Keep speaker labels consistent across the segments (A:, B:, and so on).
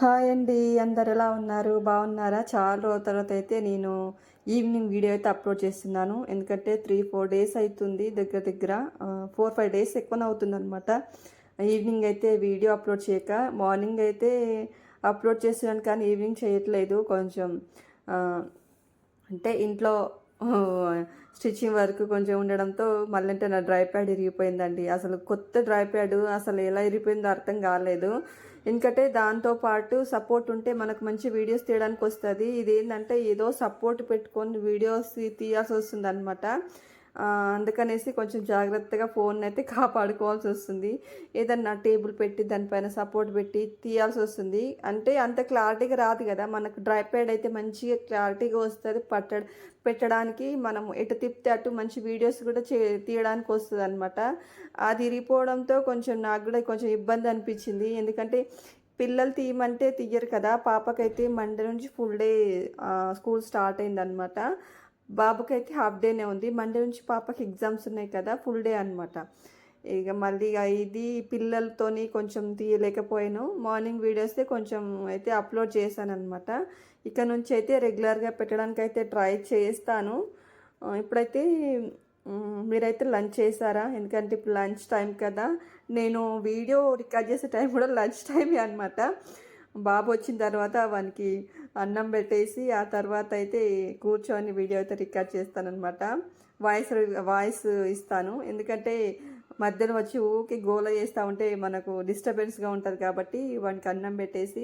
A: Hi అండి అందరు ఎలా ఉన్నారు? బాగున్నారా? చాలా రోజుల తర్వాత అయితే నేను ఈవినింగ్ వీడియో అయితే అప్లోడ్ చేస్తున్నాను. ఎందుకంటే త్రీ ఫోర్ డేస్ అవుతుంది దగ్గర దగ్గర. ఫోర్ ఫైవ్ డేస్ ఎక్కువనే అవుతుంది అనమాట ఈవినింగ్ అయితే వీడియో అప్లోడ్ చేయక మార్నింగ్ అయితే అప్లోడ్ చేస్తున్నాను కానీ ఈవినింగ్ చేయట్లేదు. కొంచెం అంటే ఇంట్లో స్టిచ్చింగ్ వర్క్ కొంచెం ఉండడంతో మళ్ళీ నా డ్రై ప్యాడ్ ఇరిగిపోయిందండి. అసలు కొత్త డ్రై ప్యాడ్ అసలు ఎలా ఇరిగిపోయిందో అర్థం కాలేదు. ఎందుకంటే దాంతోపాటు సపోర్ట్ ఉంటే మనకు మంచి వీడియోస్ తీయడానికి వస్తుంది ఇది ఏంటంటే ఏదో సపోర్ట్ పెట్టుకొని వీడియోస్ తీయాల్సి వస్తుంది అనమాట అందుకనేసి కొంచెం జాగ్రత్తగా ఫోన్ అయితే కాపాడుకోవాల్సి వస్తుంది. ఏదన్నా టేబుల్ పెట్టి దానిపైన సపోర్ట్ పెట్టి తీయాల్సి వస్తుంది. అంటే అంత క్లారిటీగా రాదు కదా. మనకు డ్రై ప్యాడ్ అయితే మంచిగా క్లారిటీగా వస్తుంది. పట్ట పెట్టడానికి మనం ఎటు తిప్పితే అటు మంచి వీడియోస్ కూడా చే తీయడానికి వస్తుంది అనమాట అది ఇరిగిపోవడంతో కొంచెం నాకు కూడా కొంచెం ఇబ్బంది అనిపించింది. ఎందుకంటే పిల్లలు తీయమంటే తీయరు కదా. పాపకైతే మండే నుంచి ఫుల్ డే స్కూల్ స్టార్ట్ అయిందనమాట బాబుకైతే హాఫ్ డేనే ఉంది. మండే నుంచి పాపకి ఎగ్జామ్స్ ఉన్నాయి కదా ఫుల్ డే అనమాట ఇక మళ్ళీ ఇక ఇది పిల్లలతోని కొంచెం తీయలేకపోయాను. మార్నింగ్ వీడియోస్ కొంచెం అయితే అప్లోడ్ చేశాను అనమాట ఇక నుంచి అయితే రెగ్యులర్గా పెట్టడానికి అయితే ట్రై చేస్తాను. ఇప్పుడైతే మీరైతే లంచ్ చేశారా? ఎందుకంటే ఇప్పుడు లంచ్ టైం కదా. నేను వీడియో రికార్డ్ చేసే టైం కూడా లంచ్ టైమే అనమాట బాబు వచ్చిన తర్వాత వానికి అన్నం పెట్టేసి ఆ తర్వాత అయితే కూర్చొని వీడియో అయితే రికార్డ్ చేస్తానన్నమాట. వాయిస్ వాయిస్ ఇస్తాను. ఎందుకంటే మధ్యలో వచ్చి ఊకి గోల చేస్తూ ఉంటే మనకు డిస్టర్బెన్స్గా ఉంటుంది కాబట్టి వానికి అన్నం పెట్టేసి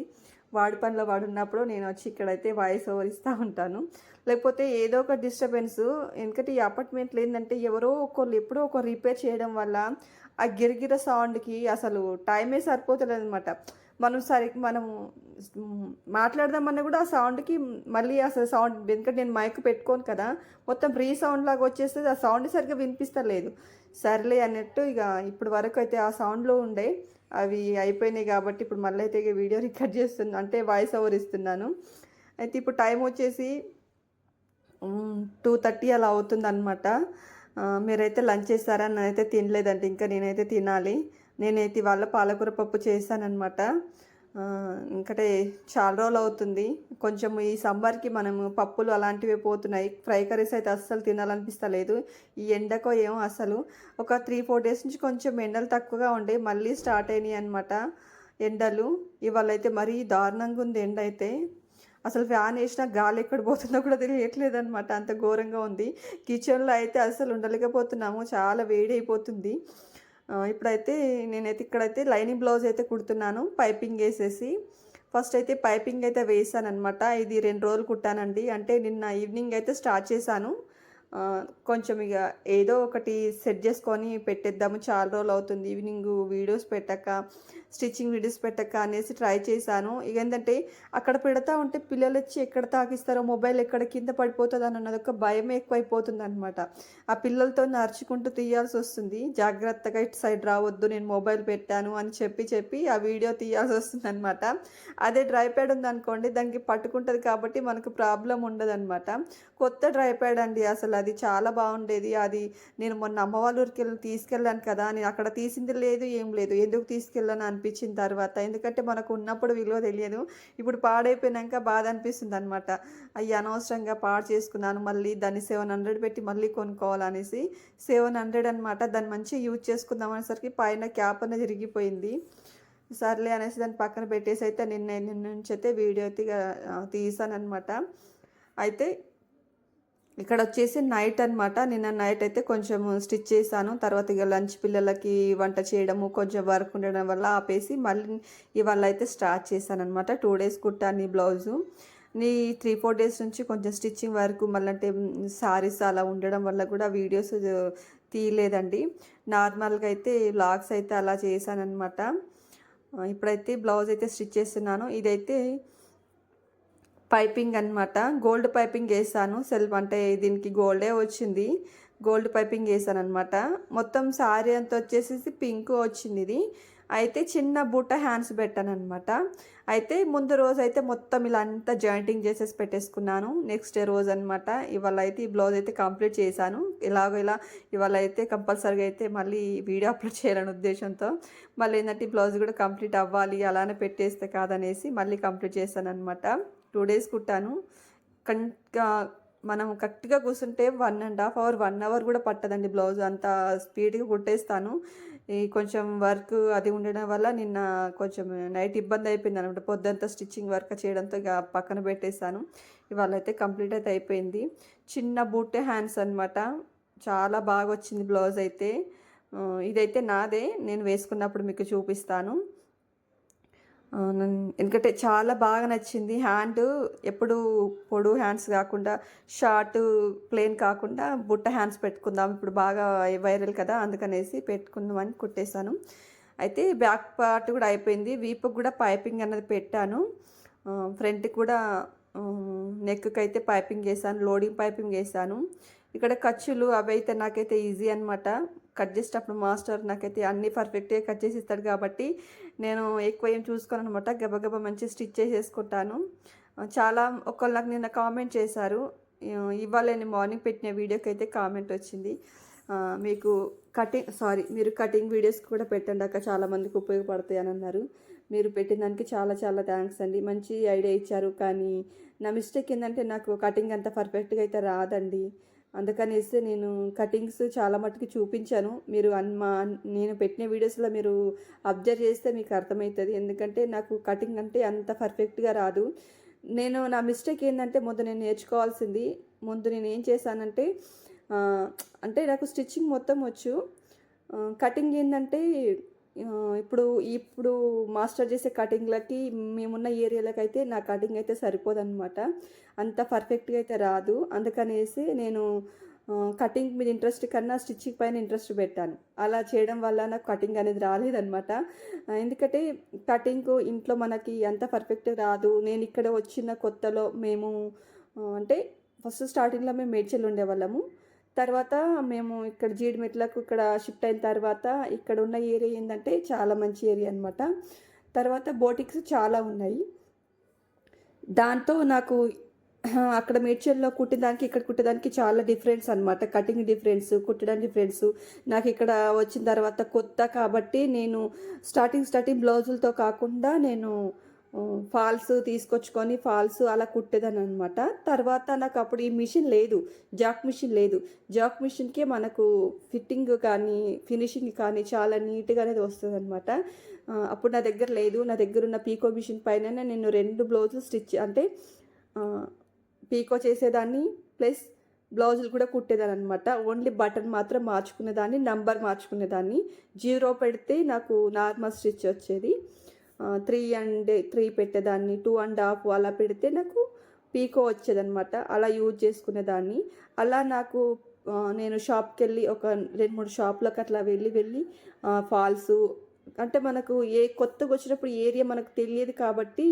A: వాడి పనిలో వాడున్నప్పుడు నేను వచ్చి ఇక్కడైతే వాయిస్ ఓవర్ ఇస్తూ ఉంటాను. లేకపోతే ఏదో ఒక డిస్టర్బెన్స్. ఎందుకంటే ఈ అపార్ట్మెంట్లో ఏంటంటే ఎవరో ఒకళ్ళు ఎప్పుడో ఒక రిపేర్ చేయడం వల్ల ఆ గిరిగిర సౌండ్కి అసలు టైమే సరిపోతలేదు అనమాట మనం సరి మనం మాట్లాడదామన్నా కూడా ఆ సౌండ్కి మళ్ళీ అసలు సౌండ్ ఎందుకంటే నేను మైక్ పెట్టుకోను కదా మొత్తం ఫ్రీ సౌండ్ లాగా వచ్చేస్తుంది ఆ సౌండ్ సరిగ్గా వినిపిస్తలేదు. సర్లే అన్నట్టు ఇక ఇప్పుడు వరకు అయితే ఆ సౌండ్లో ఉండే అవి అయిపోయినాయి కాబట్టి ఇప్పుడు మళ్ళీ అయితే ఇక వీడియో రికార్డ్ చేస్తున్నాను అంటే వాయిస్ ఓవర్ ఇస్తున్నాను. అయితే ఇప్పుడు టైం వచ్చేసి టూ థర్టీ అలా అవుతుంది అనమాట మీరైతే లంచ్ చేస్తారా? నేనైతే తినలేదండి ఇంకా నేనైతే తినాలి. నేనైతే ఇవాళ పాలకూర పప్పు చేశానమాట ఇంకటే చాలా రోజులు అవుతుంది. కొంచెం ఈ సమ్మర్కి మనము పప్పులు అలాంటివి పోతున్నాయి. ఫ్రై కర్రీస్ అయితే అస్సలు తినాలనిపిస్తలేదు. ఈ ఎండకో ఏమో అసలు ఒక త్రీ ఫోర్ డేస్ నుంచి కొంచెం ఎండలు తక్కువగా ఉండే మళ్ళీ స్టార్ట్ అయినాయి అనమాట ఎండలు. ఇవాళ అయితే మరీ దారుణంగా ఉంది ఎండ అయితే. అసలు ఫ్యాన్ వేసినా గాలి ఎక్కడ పోతుందో కూడా తెలియట్లేదు అనమాట అంత ఘోరంగా ఉంది. కిచెన్లో అయితే అసలు ఉండలేకపోతున్నాము. చాలా వేడి అయిపోతుంది. ఇప్పుడైతే నేనైతే ఇక్కడైతే లైనింగ్ బ్లౌజ్ అయితే కుడుతున్నాను పైపింగ్ వేసేసి. ఫస్ట్ అయితే పైపింగ్ అయితే వేసాను అనమాట ఇది రెండు రోజులు కుట్టానండి. అంటే నిన్న ఈవినింగ్ అయితే స్టార్ట్ చేశాను. కొంచెం ఇక ఏదో ఒకటి సెట్ చేసుకొని పెట్టేద్దాము. చాలా రోజులు అవుతుంది. ఈవినింగ్ వీడియోస్ పెట్టక స్టిచ్చింగ్ వీడియోస్ పెట్టక అనేసి ట్రై చేశాను. ఇక ఏంటంటే అక్కడ పెడతా ఉంటే పిల్లలు వచ్చి ఎక్కడ తాకిస్తారో మొబైల్ ఎక్కడ కింద పడిపోతుంది అన్నది ఒక భయం ఎక్కువైపోతుంది అనమాట ఆ పిల్లలతో నడుచుకుంటూ తీయాల్సి వస్తుంది. జాగ్రత్తగా ఇటు సైడ్ రావద్దు నేను మొబైల్ పెట్టాను అని చెప్పి చెప్పి ఆ వీడియో తీయాల్సి వస్తుంది అనమాట అదే డ్రై ప్యాడ్ ఉందనుకోండి దానికి పట్టుకుంటుంది కాబట్టి మనకు ప్రాబ్లం ఉండదు కొత్త డ్రై ప్యాడ్ అండి అసలు. అది చాలా బాగుండేది. అది నేను మొన్న అమ్మ వాళ్ళ ఊరికి వెళ్ళి తీసుకెళ్ళాను కదా నేను అక్కడ తీసింది లేదు ఏం లేదు. ఎందుకు తీసుకెళ్ళాను అనిపించిన తర్వాత? ఎందుకంటే మనకు ఉన్నప్పుడు విలువ తెలియదు. ఇప్పుడు పాడైపోయినాక బాధ అనిపిస్తుంది అనమాట అవి అనవసరంగా పాడు చేసుకున్నాను మళ్ళీ దాన్ని సెవెన్ హండ్రెడ్ పెట్టి మళ్ళీ కొనుక్కోవాలనేసి సెవెన్ హండ్రెడ్ అనమాట దాన్ని మంచిగా యూజ్ చేసుకుందాం అనేసరికి పైన క్యాప్ అనేది విరిగిపోయింది. సర్లే అనేసి దాన్ని పక్కన పెట్టేసి అయితే నిన్న నిన్న నుంచి అయితే వీడియో అయితే తీసాను అనమాట అయితే ఇక్కడ వచ్చేసి నైట్ అనమాట నిన్న నైట్ అయితే కొంచెం స్టిచ్ చేశాను. తర్వాత ఇక లంచ్ పిల్లలకి వంట చేయడము కొంచెం వర్క్ ఉండడం వల్ల ఆపేసి మళ్ళీ ఇవాళ అయితే స్టార్ట్ చేశాను అనమాట టూ డేస్ కుట్టాను ఈ బ్లౌజు. నీ త్రీ ఫోర్ డేస్ నుంచి కొంచెం స్టిచ్చింగ్ వర్క్ మళ్ళీ అంటే సారీస్ అలా ఉండడం వల్ల కూడా వీడియోస్ తీయలేదండి. నార్మల్గా అయితే వ్లాగ్స్ అయితే అలా చేశానమాట ఇప్పుడైతే బ్లౌజ్ అయితే స్టిచ్ చేస్తున్నాను. ఇదైతే పైపింగ్ అనమాట గోల్డ్ పైపింగ్ వేసాను. సెల్ఫ్ అంటే దీనికి గోల్డే వచ్చింది. గోల్డ్ పైపింగ్ వేసాను అనమాట మొత్తం శారీ అంతా వచ్చేసి పింక్ వచ్చింది ఇది. అయితే చిన్న బుట్ట హ్యాండ్స్ పెట్టాను అనమాట అయితే ముందు రోజు అయితే మొత్తం ఇలా అంతా జాయింటింగ్ చేసేసి పెట్టేసుకున్నాను. నెక్స్ట్ డే రోజు అనమాట ఇవాళ అయితే ఈ బ్లౌజ్ అయితే కంప్లీట్ చేశాను. ఇలాగో ఇలా ఇవాళ అయితే కంపల్సరీగా అయితే మళ్ళీ వీడియో అప్లోడ్ చేయాలనే ఉద్దేశంతో మళ్ళీ ఏంటంటే ఈ బ్లౌజ్ కూడా కంప్లీట్ అవ్వాలి. అలానే పెట్టేస్తే కాదనేసి మళ్ళీ కంప్లీట్ చేశాను అనమాట టూ డేస్ కుట్టాను. కన్ మనం కరెక్ట్గా కూర్చుంటే one and half hour one hour కూడా పట్టదండి బ్లౌజ్. అంత స్పీడ్గా కుట్టేస్తాను. ఈ కొంచెం వర్క్ అది ఉండడం వల్ల నిన్న కొంచెం నైట్ ఇబ్బంది అయిపోయింది అనమాట పొద్దంతా స్టిచ్చింగ్ వర్క్ చేయడంతో ఇక పక్కన పెట్టేస్తాను ఇవాళ అయితే కంప్లీట్ అయితే అయిపోయింది. చిన్న బూటే హ్యాండ్స్ అనమాట చాలా బాగా వచ్చింది బ్లౌజ్ అయితే. ఇదైతే నాదే. నేను వేసుకున్నప్పుడు మీకు చూపిస్తాను. ఎందుకంటే చాలా బాగా నచ్చింది హ్యాండ్. ఎప్పుడు పొడు హ్యాండ్స్ కాకుండా షార్ట్ ప్లేన్ కాకుండా బుట్ట హ్యాండ్స్ పెట్టుకుందాం. ఇప్పుడు బాగా వైరల్ కదా అందుకనేసి పెట్టుకుందామని కుట్టేశాను. అయితే బ్యాక్ పార్ట్ కూడా అయిపోయింది. వీపుకి కూడా పైపింగ్ అన్నది పెట్టాను. ఫ్రంట్ కూడా నెక్కి అయితే పైపింగ్ వేసాను లోడింగ్ పైపింగ్ వేసాను ఇక్కడ ఖర్చులు అవి అయితే నాకైతే ఈజీ అనమాట కట్ చేసేటప్పుడు మాస్టర్ నాకైతే అన్నీ పర్ఫెక్ట్గా కట్ చేసి ఇస్తాడు కాబట్టి నేను ఎక్కువ ఏం చూసుకోను అనమాట గబగబా మంచి స్టిచ్ చేసేసుకుంటాను. చాలా ఒకళ్ళు నాకు నిన్న కామెంట్ చేశారు. ఇవాళ నేను మార్నింగ్ పెట్టిన వీడియోకి అయితే కామెంట్ వచ్చింది. మీకు కటింగ్ సారీ మీరు కటింగ్ వీడియోస్ కూడా పెట్టండి అక్క. చాలామందికి ఉపయోగపడతాయి అని అన్నారు. మీరు పెట్టిన దానికి చాలా చాలా థ్యాంక్స్ అండి. మంచి ఐడియా ఇచ్చారు. కానీ నా మిస్టేక్ ఏంటంటే నాకు కటింగ్ అంత పర్ఫెక్ట్గా అయితే రాదండి. అందుకనేసి నేను కటింగ్స్ చాలా మటుకు చూపించాను. మీరు అన్ మా నేను పెట్టిన వీడియోస్లో మీరు అబ్జర్వ్ చేస్తే మీకు అర్థమవుతుంది. ఎందుకంటే నాకు కటింగ్ అంటే అంత పర్ఫెక్ట్గా రాదు. నేను నా మిస్టేక్ ఏంటంటే ముందు నేను నేర్చుకోవాల్సింది. ముందు నేను ఏం చేశానంటే అంటే నాకు స్టిచ్చింగ్ మొత్తం వచ్చు. కటింగ్ ఏంటంటే ఇప్పుడు ఇప్పుడు మాస్టర్ చేసే కటింగ్లకి మేమున్న ఏరియాలకి అయితే నా కటింగ్ అయితే సరిపోదన్నమాట. అంత పర్ఫెక్ట్గా అయితే రాదు. అందుకనేసి నేను కటింగ్ మీద ఇంట్రెస్ట్ కన్నా స్టిచ్చింగ్ పైన ఇంట్రెస్ట్ పెట్టాను. అలా చేయడం వల్ల నాకు కటింగ్ అనేది రాలేదనమాట ఎందుకంటే కటింగ్ ఇంట్లో మనకి అంత పర్ఫెక్ట్ రాదు. నేను ఇక్కడ వచ్చిన కొత్తలో మేము అంటే ఫస్ట్ స్టార్టింగ్లో మేము మేడ్చల్ ఉండేవాళ్ళము. తర్వాత మేము ఇక్కడ జీడిమెట్లకు ఇక్కడ షిఫ్ట్ అయిన తర్వాత ఇక్కడ ఉన్న ఏరియా ఏంటంటే చాలా మంచి ఏరియా అనమాట తర్వాత బోటిక్స్ చాలా ఉన్నాయి. దాంతో నాకు అక్కడ మేడ్చల్లో కుట్టేదానికి ఇక్కడ కుట్టేదానికి చాలా డిఫరెన్స్ అనమాట కటింగ్ డిఫరెన్స్ కుట్టడం డిఫరెన్స్. నాకు ఇక్కడ వచ్చిన తర్వాత కొత్త కాబట్టి నేను స్టార్టింగ్ స్టార్టింగ్ బ్లౌజులతో కాకుండా నేను ఫాల్స్ తీసుకొచ్చుకొని ఫాల్స్ అలా కుట్టేదాన్ని అనమాట తర్వాత నాకు అప్పుడు ఈ మిషన్ లేదు జాక్ మిషన్ లేదు. జాక్ మిషన్కే మనకు ఫిట్టింగ్ కానీ ఫినిషింగ్ కానీ చాలా నీట్గా అనేది వస్తుంది అనమాట అప్పుడు నా దగ్గర లేదు. నా దగ్గర ఉన్న పీకో మిషన్ పైన నేను రెండు బ్లౌజులు స్టిచ్ అంటే పీకో చేసేదాన్ని ప్లస్ బ్లౌజులు కూడా కుట్టేదాన్ని అనమాట ఓన్లీ బటన్ మాత్రం మార్చుకునేదాన్ని నంబర్ మార్చుకునేదాన్ని. జీరో పెడితే నాకు నార్మల్ స్టిచ్ వచ్చేది. త్రీ అండ్ త్రీ పెట్టేదాన్ని టూ అండ్ హాఫ్ అలా పెడితే నాకు పీకో వచ్చేదనమాట అలా యూజ్ చేసుకునేదాన్ని. అలా నాకు నేను షాప్కి వెళ్ళి ఒక రెండు మూడు షాప్లకు అట్లా వెళ్ళి వెళ్ళి ఫాల్స్ అంటే మనకు ఏ కొత్తగా వచ్చినప్పుడు ఏరియా మనకు తెలియదు కాబట్టి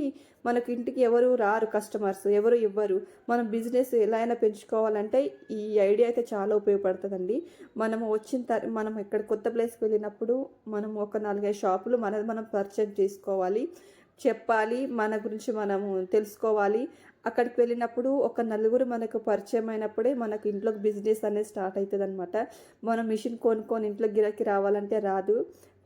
A: మనకు ఇంటికి ఎవరు రారు కస్టమర్స్ ఎవరు ఇవ్వరు. మనం బిజినెస్ ఎలా అయినా పెంచుకోవాలంటే ఈ ఐడియా అయితే చాలా ఉపయోగపడుతుందండి. మనం వచ్చిన తర్ మనం ఇక్కడ కొత్త ప్లేస్కి వెళ్ళినప్పుడు మనం ఒక నాలుగైదు షాపులు మనది మనం పర్చేజ్ చేసుకోవాలి. చెప్పాలి మన గురించి మనము తెలుసుకోవాలి. అక్కడికి వెళ్ళినప్పుడు ఒక నలుగురు మనకు పరిచయం అయినప్పుడే మనకు ఇంట్లోకి బిజినెస్ అనేది స్టార్ట్ అవుతుంది అనమాట మనం మిషన్ కొనుక్కొని ఇంట్లో గిరాకీ రావాలంటే రాదు.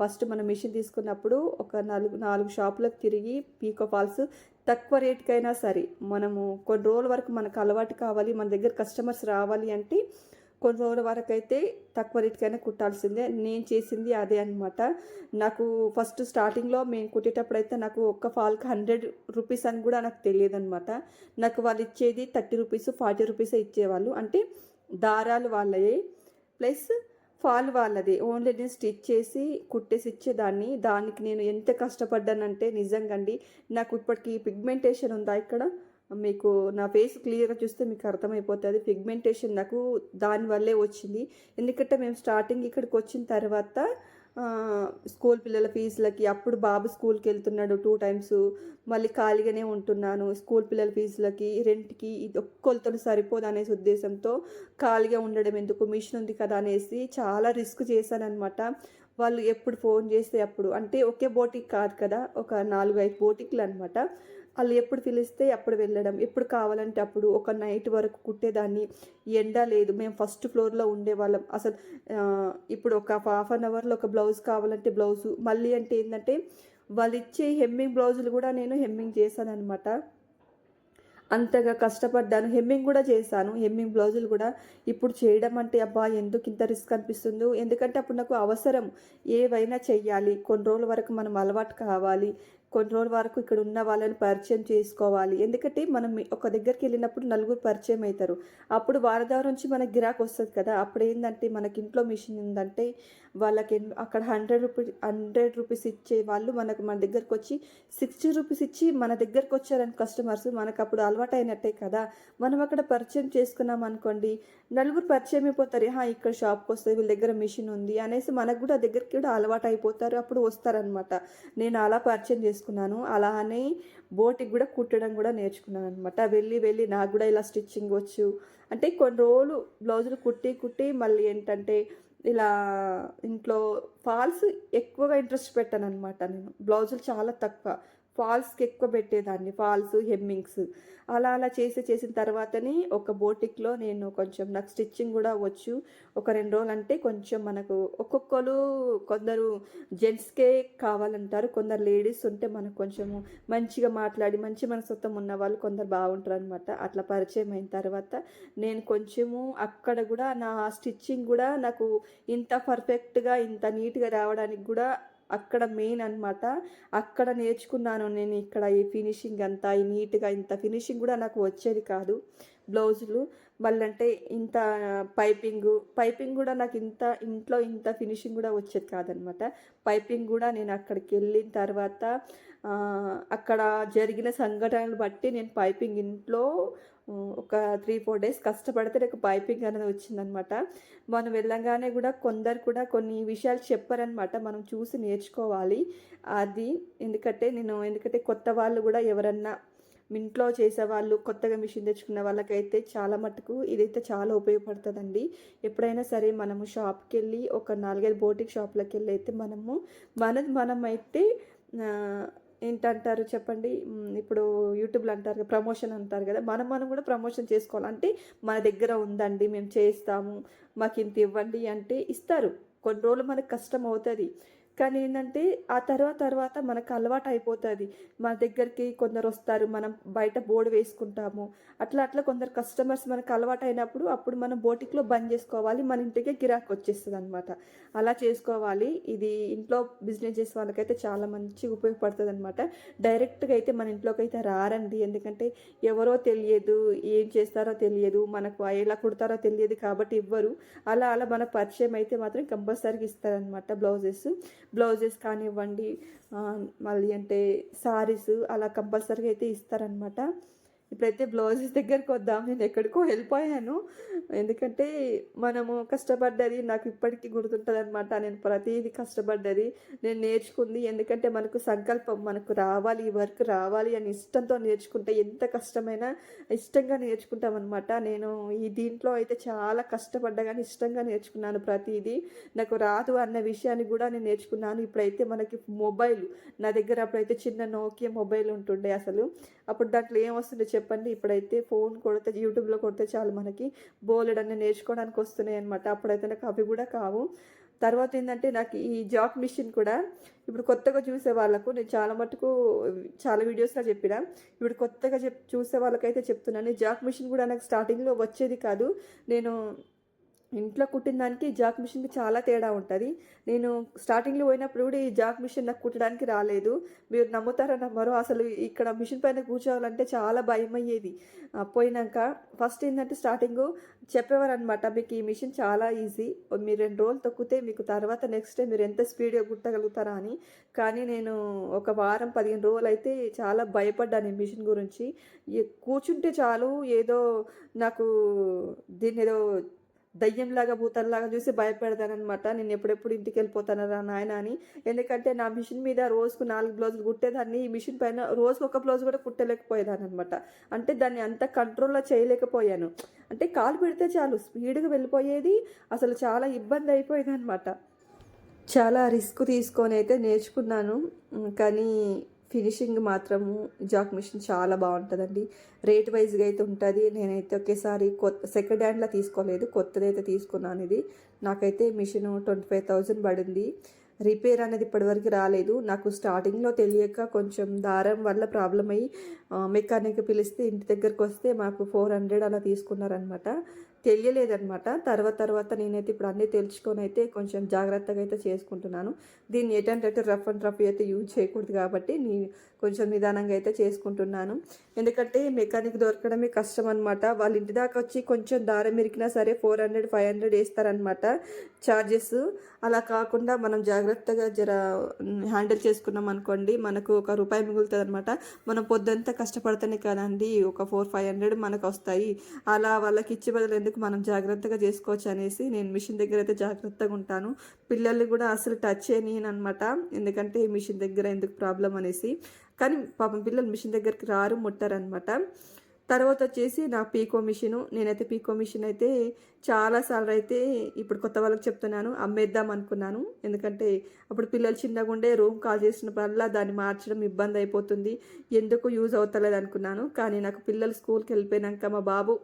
A: ఫస్ట్ మనం మిషన్ తీసుకున్నప్పుడు ఒక నాలుగు నాలుగు షాపులకు తిరిగి పీకో ఫాల్స్ తక్కువ రేటుకైనా సరే మనము కొన్ని రోజుల వరకు మనకు అలవాటు కావాలి మన దగ్గర కస్టమర్స్ రావాలి అంటే కొన్ని రోజుల వరకు అయితే తక్కువ రేటుకైనా కుట్టాల్సిందే. నేను చేసింది అదే అనమాట నాకు ఫస్ట్ స్టార్టింగ్లో మేము కుట్టేటప్పుడు అయితే నాకు ఒక్క ఫాల్కి హండ్రెడ్ రూపీస్ అని కూడా నాకు తెలియదు అనమాట నాకు వాళ్ళు ఇచ్చేది థర్టీ రూపీస్ ఫార్టీ రూపీసే ఇచ్చేవాళ్ళు. అంటే దారాలు వాళ్ళయే. ప్లస్ ఫాల్ వాళ్ళది. ఓన్లీ నేను స్టిచ్ చేసి కుట్టేసి ఇచ్చేదాన్ని. దానికి నేను ఎంత కష్టపడ్డానంటే నిజంగా అండి నాకు ఇప్పటికీ పిగ్మెంటేషన్ ఉందా ఇక్కడ? మీకు నా ఫేస్ క్లియర్గా చూస్తే మీకు అర్థమైపోతుంది. పిగ్మెంటేషన్ నాకు దానివల్లే వచ్చింది. ఎందుకంటే మేము స్టార్టింగ్ ఇక్కడికి వచ్చిన తర్వాత స్కూల్ పిల్లల ఫీజులకి అప్పుడు బాబు స్కూల్కి వెళ్తున్నాడు టూ టైమ్స్. మళ్ళీ ఖాళీగానే ఉంటున్నాను. స్కూల్ పిల్లల ఫీజులకి రెంట్కి ఇది ఒక్కొలతో సరిపోదు అనేసి ఉద్దేశంతో ఖాళీగా ఉండడం ఎందుకు మిషన్ ఉంది కదా అనేసి చాలా రిస్క్ చేశానమాట వాళ్ళు ఎప్పుడు ఫోన్ చేస్తే అప్పుడు. అంటే ఒకే బోటిక్ కాదు కదా ఒక నాలుగు ఐదు బోటిక్లు అనమాట వాళ్ళు ఎప్పుడు పిలిస్తే అప్పుడు వెళ్ళడం. ఎప్పుడు కావాలంటే అప్పుడు ఒక నైట్ వరకు కుట్టేదాన్ని. ఎండ లేదు. మేము ఫస్ట్ ఫ్లోర్లో ఉండేవాళ్ళం. అసలు ఇప్పుడు ఒక హాఫ్ అన్ అవర్లో ఒక బ్లౌజ్ కావాలంటే బ్లౌజు. మళ్ళీ అంటే ఏంటంటే వాళ్ళు ఇచ్చే హెమ్మింగ్ బ్లౌజులు కూడా నేను హెమ్మింగ్ చేశాను అనమాట అంతగా కష్టపడ్డాను. హెమ్మింగ్ కూడా చేశాను. హెమ్మింగ్ బ్లౌజులు కూడా. ఇప్పుడు చేయడం అంటే అబ్బా ఎందుకు ఇంత రిస్క్ అనిపిస్తుందో. ఎందుకంటే అప్పుడు నాకు అవసరం. ఏవైనా చెయ్యాలి. కొన్ని రోజుల వరకు మనం అలవాటు కావాలి. కొన్ని రోజుల వరకు ఇక్కడ ఉన్న వాళ్ళని పరిచయం చేసుకోవాలి. ఎందుకంటే మనం ఒక దగ్గరికి వెళ్ళినప్పుడు నలుగురు పరిచయం అవుతారు. అప్పుడు వారి ద్వారా నుంచి మనకి గిరాకు వస్తుంది కదా. అప్పుడు ఏంటంటే మనకి ఇంట్లో మిషన్ ఉందంటే వాళ్ళకి అక్కడ హండ్రెడ్ రూపీస్ హండ్రెడ్ రూపీస్ ఇచ్చే వాళ్ళు మనకు మన దగ్గరకు వచ్చి సిక్స్టీ రూపీస్ ఇచ్చి మన దగ్గరకు వచ్చారని కస్టమర్స్ మనకు అప్పుడు అలవాటు అయినట్టే కదా. మనం అక్కడ పరిచయం చేసుకున్నాం అనుకోండి నలుగురు పరిచయం అయిపోతారు. "హా, ఇక్కడ షాప్కి వస్తే వీళ్ళ దగ్గర మిషన్ ఉంది అనేసి మనకు కూడా దగ్గరికి కూడా అలవాటు అయిపోతారు అప్పుడు వస్తారనమాట నేను అలా పరిచయం చేసుకున్నాను అలానే బోటికి కూడా కుట్టడం కూడా నేర్చుకున్నాను అనమాట వెళ్ళి వెళ్ళి నాకు కూడా ఇలా స్టిచ్చింగ్ వచ్చు. అంటే కొన్ని రోజులు బ్లౌజులు కుట్టి కుట్టి మళ్ళీ ఏంటంటే ఇలా ఇంట్లో ఫాల్స్ ఎక్కువగా ఇంట్రెస్ట్ పెట్టాను అనమాట నేను. బ్లౌజులు చాలా తక్కువ. ఫాల్స్కి ఎక్కువ పెట్టేదాన్ని ఫాల్స్ హెమ్మింగ్స్. అలా అలా చేసి చేసిన తర్వాతనే ఒక బోటిక్లో నేను కొంచెం నాకు స్టిచ్చింగ్ కూడా వచ్చు ఒక రెండు రోజులు అంటే కొంచెం మనకు ఒక్కొక్కరు కొందరు జెంట్స్కే కావాలంటారు. కొందరు లేడీస్ ఉంటే మనకు కొంచెము మంచిగా మాట్లాడి మంచి మనసత్వం ఉన్న వాళ్ళు కొందరు బాగుంటారు అనమాట అట్లా పరిచయం అయిన తర్వాత నేను కొంచెము అక్కడ కూడా నా స్టిచ్చింగ్ కూడా నాకు ఇంత పర్ఫెక్ట్గా ఇంత నీట్గా రావడానికి కూడా అక్కడ మెయిన్ అన్నమాట. అక్కడ నేర్చుకున్నాను నేను ఇక్కడ ఈ ఫినిషింగ్ అంతా ఈ నీట్గా ఇంత ఫినిషింగ్ కూడా నాకు వచ్చేది కాదు. బ్లౌజులు మళ్ళంటే ఇంత పైపింగ్ పైపింగ్ కూడా నాకు ఇంత ఇంట్లో ఇంత ఫినిషింగ్ కూడా వచ్చేది కాదనమాట పైపింగ్ కూడా నేను అక్కడికి వెళ్ళిన తర్వాత అక్కడ జరిగిన సంఘటనలు బట్టి నేను పైపింగ్ ఇంట్లో ఒక త్రీ ఫోర్ డేస్ కష్టపడితే నాకు పైపింగ్ అనేది వచ్చిందనమాట మనం వెళ్ళంగానే కూడా కొందరు కూడా కొన్ని విషయాలు చెప్పారనమాట మనం చూసి నేర్చుకోవాలి. అది ఎందుకంటే నేను ఎందుకంటే కొత్త వాళ్ళు కూడా ఎవరన్నా ఇంట్లో చేసేవాళ్ళు కొత్తగా మిషన్ తెచ్చుకున్న వాళ్ళకైతే చాలా మటుకు ఇదైతే చాలా ఉపయోగపడుతుందండి. ఎప్పుడైనా సరే మనము షాప్కి వెళ్ళి ఒక నాలుగైదు బోటిక్ షాప్లకి వెళ్ళి అయితే మనము మనది మనమైతే ఏంటంటారు చెప్పండి? ఇప్పుడు యూట్యూబ్లో అంటారు కదా ప్రమోషన్ అంటారు కదా మనం మనం కూడా ప్రమోషన్ చేసుకోవాలంటే మన దగ్గర ఉందండి మేము చేస్తాము మాకు ఇంత ఇవ్వండి అంటే ఇస్తారు. కొన్ని రోజులు మనకు కష్టం అవుతుంది. కానీ ఏంటంటే ఆ తర్వాత తర్వాత మనకు అలవాటు అయిపోతుంది. మన దగ్గరికి కొందరు వస్తారు మనం బయట బోర్డు వేసుకుంటాము. అట్లా అట్లా కొందరు కస్టమర్స్ మనకు అలవాటు అయినప్పుడు అప్పుడు మనం బోటిక్లో బంద్ చేసుకోవాలి మన ఇంటికే గిరాకు వచ్చేస్తుంది అనమాట అలా చేసుకోవాలి. ఇది ఇంట్లో బిజినెస్ చేసే వాళ్ళకైతే చాలా మంచి ఉపయోగపడుతుంది అనమాట డైరెక్ట్గా అయితే మన ఇంట్లోకి అయితే రారండి. ఎందుకంటే ఎవరో తెలియదు ఏం చేస్తారో తెలియదు మనకు ఎలా కుడతారో తెలియదు కాబట్టి ఇవ్వరు అలా అలా మన పరిచయం అయితే మాత్రం కంపల్సరీగా ఇస్తారనమాట బ్లౌజెస్. బ్లౌజెస్ కానివ్వండి మళ్ళీ అంటే శారీస్ అలా కంపల్సరీగా అయితే ఇస్తారనమాట ఇప్పుడైతే బ్లౌజెస్ దగ్గరికి వద్దాం నేను ఎక్కడికో వెళ్ళిపోయాను. ఎందుకంటే మనము కష్టపడ్డది నాకు ఇప్పటికీ గుర్తుంటుంది అనమాట నేను ప్రతిదీ కష్టపడ్డది నేను నేర్చుకుంది. ఎందుకంటే మనకు సంకల్పం మనకు రావాలి ఈ వర్క్ రావాలి అని ఇష్టంతో నేర్చుకుంటే ఎంత కష్టమైనా ఇష్టంగా నేర్చుకుంటాం అనమాట నేను ఈ దీంట్లో అయితే చాలా కష్టపడ్డా కానీ ఇష్టంగా నేర్చుకున్నాను ప్రతిదీ. నాకు రాదు అన్న విషయాన్ని కూడా నేను నేర్చుకున్నాను. ఇప్పుడైతే మనకి మొబైల్ నా దగ్గర అప్పుడైతే చిన్న నోకియా మొబైల్ ఉంటుండే అసలు. అప్పుడు దాంట్లో ఏం వస్తుందో చెప్పండి. ఇప్పుడైతే ఫోన్ కొడితే యూట్యూబ్లో కొడితే చాలు మనకి. బోలెడన్ని నేర్చుకోవడానికి వస్తున్నాయి అనమాట అప్పుడైతే నాకు అవి కూడా కావు. తర్వాత ఏంటంటే నాకు ఈ జాబ్ మిషన్ కూడా ఇప్పుడు కొత్తగా చూసే వాళ్ళకు నేను చాలా మటుకు చాలా వీడియోస్లో చెప్పిన. ఇప్పుడు కొత్తగా చెప్ చూసే వాళ్ళకైతే చెప్తున్నాను. ఈ జాక్ మిషన్ కూడా నాకు స్టార్టింగ్లో వచ్చేది కాదు. నేను ఇంట్లో కుట్టిన దానికి జాక్ మిషన్కి చాలా తేడా ఉంటుంది. నేను స్టార్టింగ్లో పోయినప్పుడు కూడా ఈ జాక్ మిషన్ నాకు కుట్టడానికి రాలేదు. మీరు నమ్ముతారో నమ్మరో అసలు ఇక్కడ మిషన్ పైన కూర్చోవాలంటే చాలా భయం అయ్యేది. పోయినాక ఫస్ట్ ఏంటంటే స్టార్టింగ్ చెప్పేవారు అనమాట మీకు ఈ మిషన్ చాలా ఈజీ. మీరు రెండు రోజులు తొక్కితే మీకు తర్వాత నెక్స్ట్ డే మీరు ఎంత స్పీడ్గా కుట్టగలుగుతారా అని. కానీ నేను ఒక వారం పదిహేను రోజులు అయితే చాలా భయపడ్డాను ఈ మిషన్ గురించి. కూర్చుంటే చాలు ఏదో నాకు దీన్ని ఏదో దయ్యంలాగా భూతంలాగా చూసి భయపెడతానమాట నేను ఎప్పుడెప్పుడు ఇంటికి వెళ్ళిపోతానరా నాయన అని. ఎందుకంటే నా మిషన్ మీద రోజుకు నాలుగు బ్లౌజులు కుట్టేదాన్ని. ఈ మిషన్ పైన రోజుకు ఒక బ్లౌజ్ కూడా కుట్టలేకపోయేదాన్ని అనమాట అంటే దాన్ని అంత కంట్రోల్లో చేయలేకపోయాను. అంటే కాలు పెడితే చాలు స్పీడ్గా వెళ్ళిపోయేది. అసలు చాలా ఇబ్బంది అయిపోయేది అనమాట చాలా రిస్క్ తీసుకొని అయితే నేర్చుకున్నాను. కానీ ఫినిషింగ్ మాత్రము జాక్ మిషన్ చాలా బాగుంటుందండి. రేట్ వైజ్గా అయితే ఉంటుంది. నేనైతే ఒకేసారి కొత్త సెకండ్ హ్యాండ్లో తీసుకోలేదు. కొత్తది అయితే తీసుకున్నాను ఇది. నాకైతే మిషన్ ట్వంటీ ఫైవ్ థౌజండ్ పడింది. రిపేర్ అనేది ఇప్పటివరకు రాలేదు. నాకు స్టార్టింగ్లో తెలియక కొంచెం దారం వల్ల ప్రాబ్లం అయ్యి మెకానిక్ పిలిస్తే ఇంటి దగ్గరకు వస్తే మాకు ఫోర్ హండ్రెడ్ అలా తీసుకున్నారనమాట తెలియలేదనమాట తర్వాత తర్వాత నేనైతే ఇప్పుడు అన్నీ తెలుసుకొని అయితే కొంచెం జాగ్రత్తగా అయితే చేసుకుంటున్నాను. దీన్ని ఎటంటే రఫ్ అండ్ రఫ్ అయితే యూజ్ చేయకూడదు కాబట్టి నీ కొంచెం నిదానంగా అయితే చేసుకుంటున్నాను. ఎందుకంటే మెకానిక్ దొరకడమే కష్టం అనమాట వాళ్ళ ఇంటి దాకా వచ్చి కొంచెం దారం ఇరికినా సరే ఫోర్ హండ్రెడ్ ఫైవ్ హండ్రెడ్ వేస్తారనమాట ఛార్జెస్ అలా కాకుండా మనం జాగ్రత్తగా జర హ్యాండిల్ చేసుకున్నాం అనుకోండి మనకు ఒక రూపాయి మిగులుతుంది అనమాట మనం పొద్దంతా కష్టపడితేనే కదండి ఒక ఫోర్ ఫైవ్ హండ్రెడ్ మనకు వస్తాయి. అలా వాళ్ళకి ఇచ్చి బదులు ఎందుకు మనం జాగ్రత్తగా చేసుకోవచ్చు అనేసి నేను మిషన్ దగ్గర అయితే జాగ్రత్తగా ఉంటాను. పిల్లల్ని కూడా అసలు టచ్ చేయని అనమాట ఎందుకంటే ఈ మిషన్ దగ్గర ఎందుకు ప్రాబ్లం అనేసి. కానీ పాపం పిల్లలు మిషన్ దగ్గరికి రారు ముట్టారనమాట తర్వాత వచ్చేసి నా పీకో మిషను నేనైతే పీకో మిషన్ అయితే చాలాసార్లు అయితే ఇప్పుడు కొత్త వాళ్ళకి చెప్తున్నాను అమ్మేద్దాం అనుకున్నాను. ఎందుకంటే అప్పుడు పిల్లలు చిన్నగా ఉండే రూమ్ కాల్ చేసినప్పుడల్లా దాన్ని మార్చడం ఇబ్బంది అయిపోతుంది. ఎందుకు యూజ్ అవుతలేదు అనుకున్నాను. కానీ నాకు పిల్లలు స్కూల్కి వెళ్ళిపోయినాక మా బాబు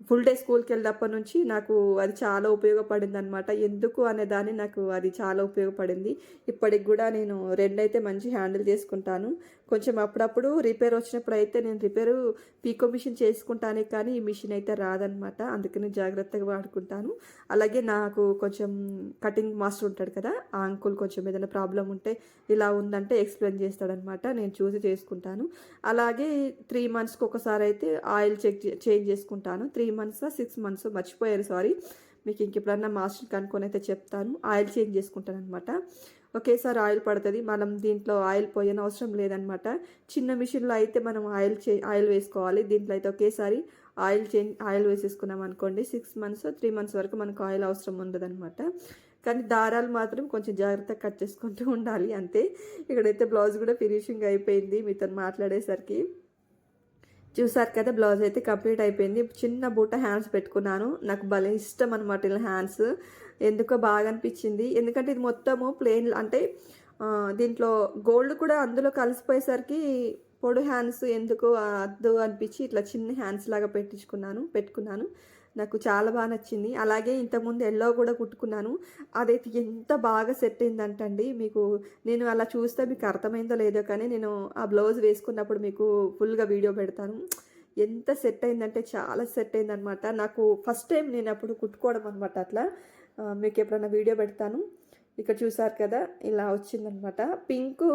A: ఫుల్ డే స్కూల్కి వెళ్ళినప్పటి నుంచి నాకు అది చాలా ఉపయోగపడింది అనమాట ఎందుకు అనే దాన్ని నాకు అది చాలా ఉపయోగపడింది. ఇప్పటికి కూడా నేను రెండైతే మంచి హ్యాండిల్ చేసుకుంటాను. కొంచెం అప్పుడప్పుడు రిపేర్ వచ్చినప్పుడు అయితే నేను రిపేరు పీకో మిషన్ చేసుకుంటానే కానీ ఈ మిషన్ అయితే రాదనమాట అందుకని జాగ్రత్తగా వాడుకుంటాను. అలాగే నాకు కొంచెం కటింగ్ మాస్టర్ ఉంటాడు కదా ఆ అంకుల్ కొంచెం ఏదైనా ప్రాబ్లం ఉంటే ఇలా ఉందంటే ఎక్స్ప్లెయిన్ చేస్తాడనమాట నేను చూసి చేసుకుంటాను. అలాగే త్రీ మంత్స్కి ఒకసారి అయితే ఆయిల్ చెక్ చేంజ్ చేసుకుంటాను. త్రీ మంత్స్ సిక్స్ మంత్స్ మర్చిపోయాను సారీ. మీకు ఇంకెప్పుడన్నా మాస్టర్ కనుక్కొని అయితే చెప్తాను. ఆయిల్ చేంజ్ చేసుకుంటాను అనమాట ఒకేసారి ఆయిల్ పడుతుంది. మనం దీంట్లో ఆయిల్ పోయని అవసరం లేదనమాట చిన్న మిషన్లో అయితే మనం ఆయిల్ చే ఆయిల్ వేసుకోవాలి. దీంట్లో అయితే ఒకేసారి ఆయిల్ చేంజ్ ఆయిల్ వేసేసుకున్నాం అనుకోండి. సిక్స్ మంత్స్ త్రీ మంత్స్ వరకు మనకు ఆయిల్ అవసరం ఉండదనమాట కానీ దారాలు మాత్రం కొంచెం జాగ్రత్తగా కట్ చేసుకుంటూ ఉండాలి. అంతే. ఇక్కడైతే బ్లౌజ్ కూడా ఫినిషింగ్ అయిపోయింది మీతో మాట్లాడేసరికి. చూసారు కదా బ్లౌజ్ అయితే కంప్లీట్ అయిపోయింది. చిన్న బూట హ్యాండ్స్ పెట్టుకున్నాను. నాకు భలే ఇష్టం అనమాట ఇలా హ్యాండ్స్. ఎందుకో బాగా అనిపించింది ఎందుకంటే ఇది మొత్తము ప్లెయిన్ అంటే దీంట్లో గోల్డ్ కూడా అందులో కలిసిపోయేసరికి పొడు హ్యాండ్స్ ఎందుకు అద్దు అనిపించి ఇట్లా చిన్న హ్యాండ్స్ లాగా పెట్టించుకున్నాను పెట్టుకున్నాను. నాకు చాలా బాగా నచ్చింది. అలాగే ఇంతకుముందు ఎల్లో కూడా కుట్టుకున్నాను. అదైతే ఎంత బాగా సెట్ అయిందంటండి. మీకు నేను అలా చూస్తే మీకు అర్థమైందో లేదో కానీ నేను ఆ బ్లౌజ్ వేసుకున్నప్పుడు మీకు ఫుల్గా వీడియో పెడతాను. ఎంత సెట్ అయిందంటే చాలా సెట్ అయిందనమాట. నాకు ఫస్ట్ టైం నేను అప్పుడు కుట్టుకోవడం అనమాట అట్లా. మీకు ఎప్పుడైనా వీడియో పెడతాను. ఇక్కడ చూసారు కదా ఇలా వచ్చిందనమాట పింక్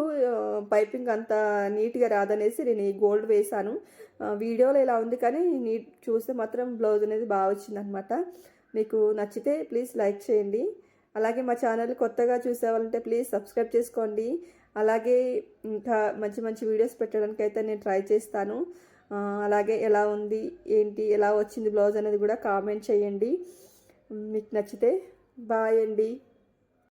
A: పైపింగ్ అంత నీట్గా రాదనేసి నేను ఈ గోల్డ్ వేసాను వీడియోలో ఇలా ఉంది కానీ నీట్ చూస్తే మాత్రం బ్లౌజ్ అనేది బాగా వచ్చిందనమాట మీకు నచ్చితే ప్లీజ్ లైక్ చేయండి. అలాగే మా ఛానల్ కొత్తగా చూసేవాళ్ళంటే ప్లీజ్ సబ్స్క్రైబ్ చేసుకోండి. అలాగే ఇంకా మంచి మంచి వీడియోస్ పెట్టడానికి అయితే నేను ట్రై చేస్తాను. అలాగే ఎలా ఉంది ఏంటి ఎలా వచ్చింది బ్లౌజ్ అనేది కూడా కామెంట్ చేయండి. మీకు నచ్చితే బాయ్ అండి